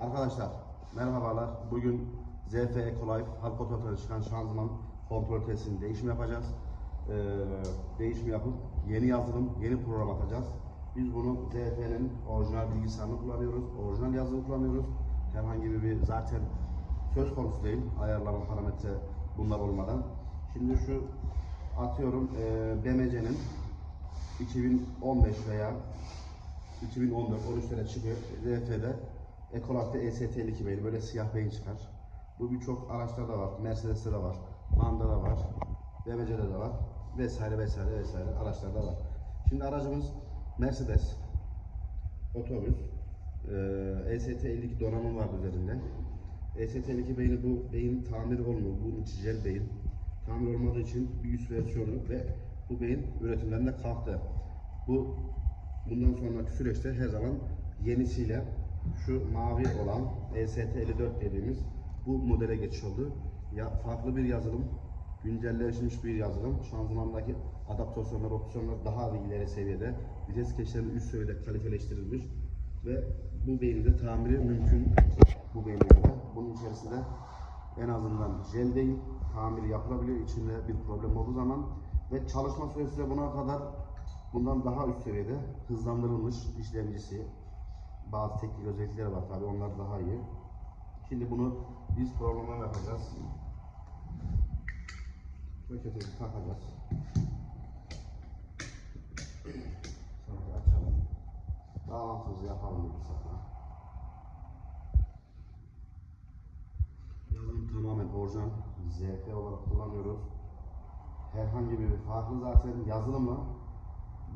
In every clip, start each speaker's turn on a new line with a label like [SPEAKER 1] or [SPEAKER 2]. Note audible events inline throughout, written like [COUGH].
[SPEAKER 1] Arkadaşlar merhabalar. Bugün ZF Ecolife halk otomotivine çıkan şanzıman kontrol testinin değişim yapacağız. Ee, değişim yapıp yeni yazılım, yeni program atacağız. Biz bunu ZF'nin orijinal bilgisayarını kullanıyoruz. Orijinal yazılım kullanıyoruz. Herhangi bir zaten söz konusu değil. Ayarlama parametre bunlar olmadan. Şimdi şu atıyorum e, BMC'nin 2015 veya 2014 13'lere çıkıyor. ZF'de Ecolat'ta EST52 beyin böyle siyah beyin çıkar. Bu birçok araçlarda var. Mercedes'te de var. Manda da var. BMC'de de var. Vesaire vesaire vesaire araçlarda var. Şimdi aracımız Mercedes otobüs. Ee, EST52 donanım var üzerinde. EST52 beyni bu beyin tamir olmuyor. Bu içi jel beyin. Tamir olmadığı için bir üst versiyonu ve bu beyin üretimden de kalktı. Bu bundan sonraki süreçte her zaman yenisiyle şu mavi olan E EST54 dediğimiz bu modele geçiş oldu. Ya farklı bir yazılım, güncelleşmiş bir yazılım. Şanzımandaki adaptasyonlar, opsiyonlar daha bir ileri seviyede. Vites geçişleri üst seviyede kaliteleştirilmiş ve bu beynin de tamiri mümkün. Bu beynin de. Bunun içerisinde en azından jel değil, tamir yapılabiliyor. İçinde bir problem olduğu zaman ve çalışma süresi de buna kadar bundan daha üst seviyede hızlandırılmış işlemcisi. Bazı teknik özellikleri var tabi onlar daha iyi. Şimdi bunu biz programlama yapacağız. Roketimizi takacağız. Sonra açalım. Bağlantımızı yapalım bir sefer. Yazılım tamamen orijinal ZF olarak kullanıyoruz. Herhangi bir farklı zaten yazılımla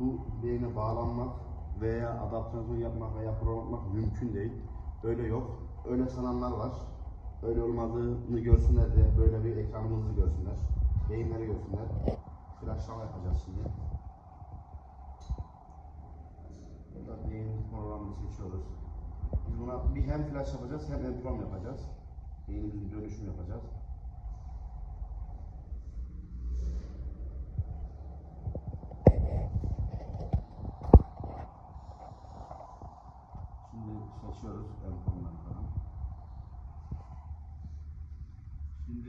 [SPEAKER 1] bu beyne bağlanmak veya adaptasyon yapmak veya program yapmak mümkün değil. Öyle yok. Öyle sananlar var. Öyle olmadığını görsünler de böyle bir ekranımızı görsünler. Beyinleri görsünler. Flashlama yapacağız şimdi. Burada beyin programını seçiyoruz. Biz buna bir hem flash yapacağız hem emprom yapacağız. Beynimizin dönüşüm yapacağız. Seçiyoruz empromları falan. Şimdi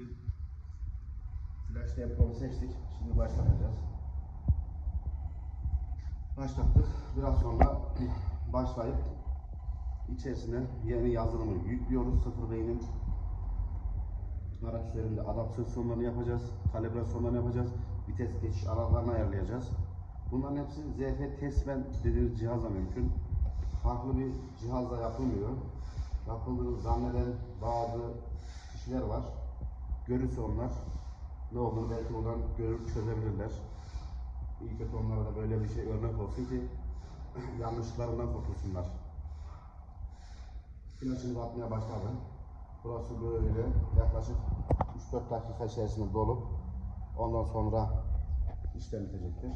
[SPEAKER 1] flash empromu seçtik. Şimdi başlatacağız. Başlattık. Biraz sonra başlayıp içerisine yeni yazılımı yüklüyoruz. Sıfır beynin araç üzerinde adaptasyonlarını yapacağız. Kalibrasyonlarını yapacağız. Vites geçiş aralarını ayarlayacağız. Bunların hepsi ZF Testben dediğimiz cihazla mümkün. Farklı bir cihazla yapılmıyor. Yapıldığını zanneden bazı kişiler var. Görürse onlar ne olduğunu belki buradan görüp çözebilirler. İyi kötü onlara da böyle bir şey örnek olsun ki [CLEARS THROAT] yanlışlarından kurtulsunlar. Flaşını atmaya başladım. Burası böyle yaklaşık 3-4 dakika içerisinde dolup ondan sonra işlem bitecektir.